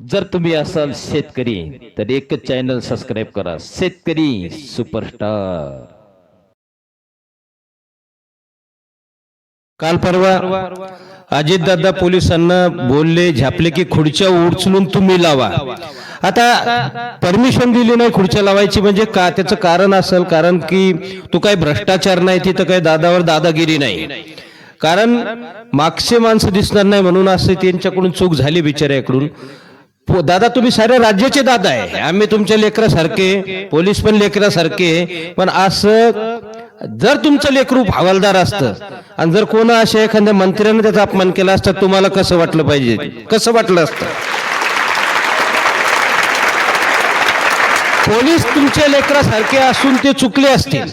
जर तुम्ही असाल शेतकरी तर एकच चॅनल सबस्क्राईब करा. शेतकरी सुपरस्टार काल परवा अजितदादा पोलिसांना बोलले झापले की खुर्च्या उचलून तुम्ही लावा. आता परमिशन दिली नाही खुर्च्या लावायची म्हणजे का? त्याचं कारण असेल कारण की तो काही भ्रष्टाचार नाही तिथं काही दादावर दादागिरी नाही. कारण मागचे माणसं दिसणार नाही म्हणून असं त्यांच्याकडून चूक झाली बिचाऱ्याकडून. दादा तुम्ही सारे राज्याचे दादा आहे. आम्ही तुमच्या लेकरासारखे पोलीस पण लेकरासारखे पण असं जर तुमचं लेकरू हवालदार असतं आणि जर कोण अशा एखाद्या मंत्र्याने त्याचा अपमान केला असता तुम्हाला कसं वाटलं पाहिजे? कसं वाटलं असतं? पोलीस तुमच्या लेकरासारखे असून ते चुकले असतील.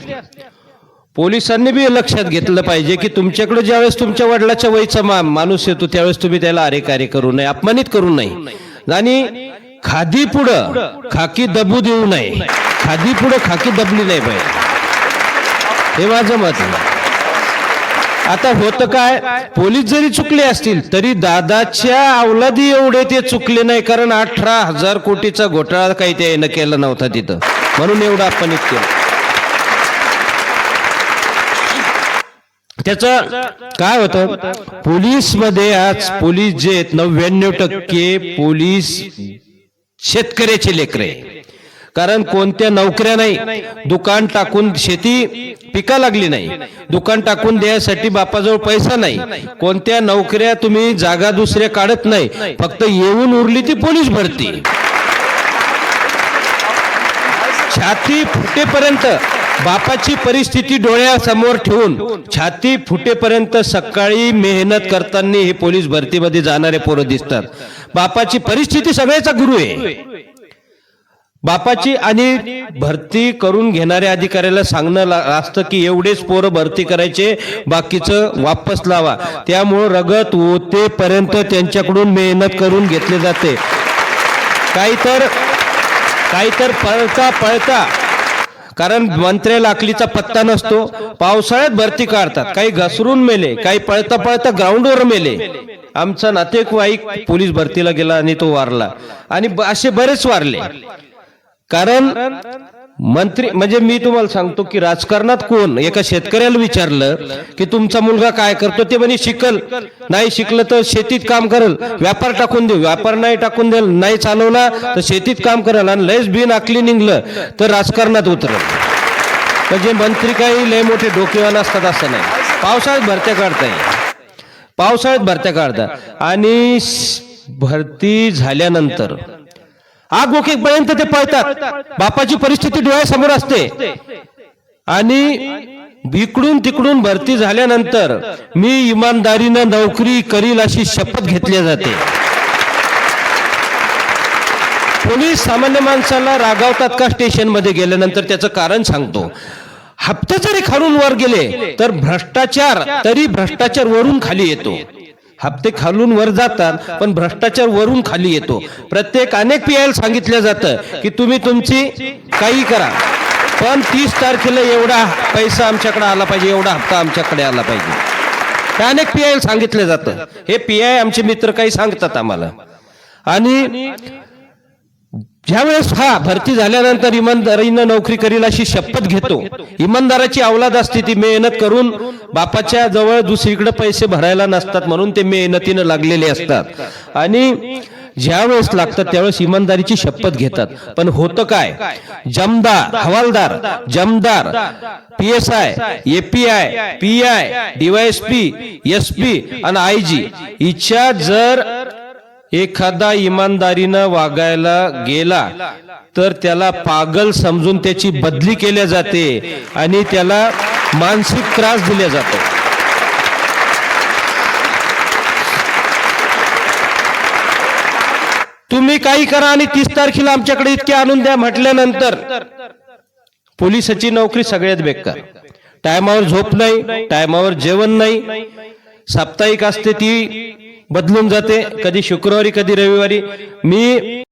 पोलिसांनी बी लक्षात घेतलं पाहिजे की तुमच्याकडे ज्यावेळेस तुमच्या वडिलाच्या वयचा माणूस येतो त्यावेळेस तुम्ही त्याला अरे कार्य करू नये अपमानित करू नये. आणि खादी पुढं. खाकी दबू देऊ नये. खादी पुढं खाकी दबली नाही पाहिजे. हे माझं मत आहे. आता होतं काय? पोलीस जरी चुकले असतील तरी दादाच्या अवलादी एवढे ते चुकले नाही कारण अठरा हजार कोटीचा घोटाळा काही त्यानं केला नव्हता तिथं. म्हणून एवढं आपण केलं. त्याचं काय होतं? पोलीसमध्ये आज पोलीस जे आहेत नव्याण्णव टक्के पोलीस शेतकऱ्याचे लेकरे कारण कोणत्या नोकऱ्या नाही दुकान टाकून शेती पिका लागली नाही दुकान टाकून द्यायसाठी बापाजवळ पैसा नाही कोणत्या नोकऱ्या तुम्ही जागा दुसऱ्या काढत नाही फक्त येऊन उरली ती पोलीस भरती. छाती फुटेपर्यंत बापाची परिस्थिती डोळ्यासमोर ठेवून छाती फुटेपर्यंत सकाळी मेहनत करताना हे पोलीस भरतीमध्ये जाणारे पोरं दिसतात. बापाची परिस्थिती सगळ्याचा गुरु आहे. बापाची आणि भरती करून घेणाऱ्या अधिकाऱ्याला सांगणं असतं की एवढेच पोरं भरती करायचे बाकीचं वापस लावा. त्यामुळं रगत ओतेपर्यंत त्यांच्याकडून मेहनत करून घेतले जाते. काही तर काही तर पळता. पळता कारण मंत्र्याला अकलीचा पत्ता नसतो. पावसाळ्यात भरती काढतात. काही घसरून मेले काही पळता पळता ग्राउंडवर मेले. आमचा नातेवाईक पोलीस भरतीला गेला आणि तो वारला. आणि ब- असे बरेच वारले. कारण मंत्री म्हणजे मी तुम्हाला सांगतो की राजकारणात कोण? एका शेतकऱ्याला विचारलं की तुमचा मुलगा काय करतो? ते म्हणे शिकल. नाही शिकलं तर शेतीत काम करल. व्यापार टाकून देऊ. व्यापार नाही टाकून देईल नाही चालवला तर शेतीत काम करल आणि लयच बिन आकली निघलं तर राजकारणात उतरल. म्हणजे मंत्री काही लय मोठे डोकेवान असतात असं नाही. पावसाळ्यात भरत्या काढताय पावसाळ्यात भरत्या काढता. आणि भरती झाल्यानंतर आग पर्यंत ते पळतात. बापाची परिस्थिती डोळ्यासमोर असते. आणि इकडून तिकडून भरती झाल्यानंतर मी इमानदारीनं नोकरी करील अशी शपथ घेतली जाते. पोलीस सामान्य माणसाला रागावतात का स्टेशनमध्ये गेल्यानंतर त्याचं कारण सांगतो. हप्ते जरी खालून वर गेले तर भ्रष्टाचार तरी भ्रष्टाचार वरून खाली येतो. हप्ते खालून वर जातात पण भ्रष्टाचार वरून खाली येतो. प्रत्येक अनेक पी सांगितलं जातं की तुम्ही तुमची काही करा. पण तीस तारखेला एवढा पैसा आमच्याकडे आला पाहिजे एवढा हप्ता आमच्याकडे आला पाहिजे. त्या अनेक पी आय सांगितलं जातं. हे पी आय आमचे मित्र काही सांगतात आम्हाला. आणि ज्यावेळेस हा भरती झाल्यानंतर इमानदारीनं नोकरी करील अशी शपथ घेतो. इमानदाराची अवलाद असते ती मेहनत करून बापाच्या जवळ दुसरीकडे पैसे भरायला नसतात म्हणून ते मेहनतीनं लागलेले असतात. आणि ज्यावेळेस लागतात त्यावेळेस इमानदारीची शपथ घेतात. पण होतं काय? जमदार हवालदार जमदार P S I API P I DYSP S P आणि आय जी हिच्या जर एखादा इमानदारीनं वागायला गेला तर त्याला पागल समजून त्याची बदली केल्या जाते आणि त्याला मानसिक त्रास दिला जातो. तुम्ही काही करा आणि तीस तारखेला आमच्याकडे इतके आणून द्या म्हटल्यानंतर पोलिसाची नोकरी सगळ्यात बेकार. टायमावर झोप नाही टायमावर जेवण नाही साप्ताहिक असते ती बदलून जाते कधी शुक्रवारी कधी रविवारी. मी